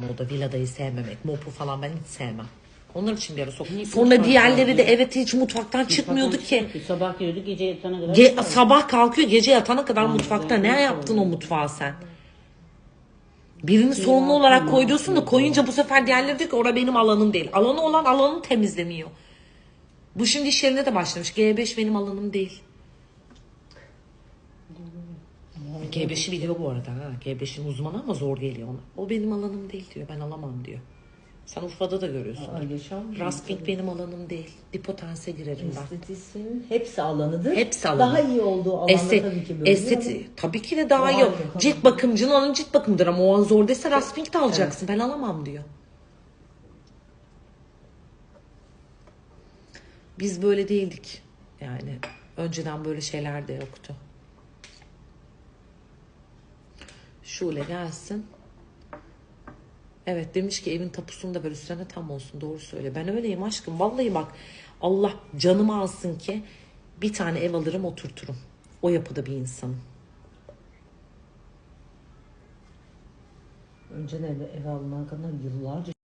falan o da villadayı sevmemek. Mopu falan ben hiç sevmem. Onlar için bir ara sok. Sonra diğerleri de evet hiç mutfaktan çıkmıyordu ki. Sabah geliyordu gece yatana kadar. Ge- çıkardı. sabah kalkıyor gece yatana kadar mutfakta ne yaptın o mutfağa sen? Birini sorumlu olarak koyuyorsun da koyunca bu sefer diğerleri diyor ki orada benim alanım değil. Alanı olan alanını temizlemiyor. Bu şimdi iş yerine de başlamış. G5 benim alanım değil. G5'i biliyor bu arada. Ha. G5'in uzmanı ama zor geliyor ona. O benim alanım değil diyor. Ben alamam diyor. Sen Urfa'da da görüyorsun. Aa, yaşam? Rasping benim alanım değil. Dipotense girerim ben. Estetisyenin hepsi alanıdır. Hepsi alanı. Daha iyi olduğu alanda Estet, tabii ki böyle. esteti, tabii ki de daha iyi. tabii. Cilt bakımcının alanı cilt bakımıdır ama o an zor dese rasping de alacaksın. Ben alamam diyor. Biz böyle değildik. Yani önceden böyle şeyler de yoktu. Şule gelsin. Evet demiş ki evin tapusunu da böyle üstüne tam olsun. Doğru söyle. Ben öyleyim aşkım. Vallahi bak Allah canımı alsın ki bir tane ev alırım oturturum. O yapıda bir insanım. Önceden ev, ev almaya kadar yıllarca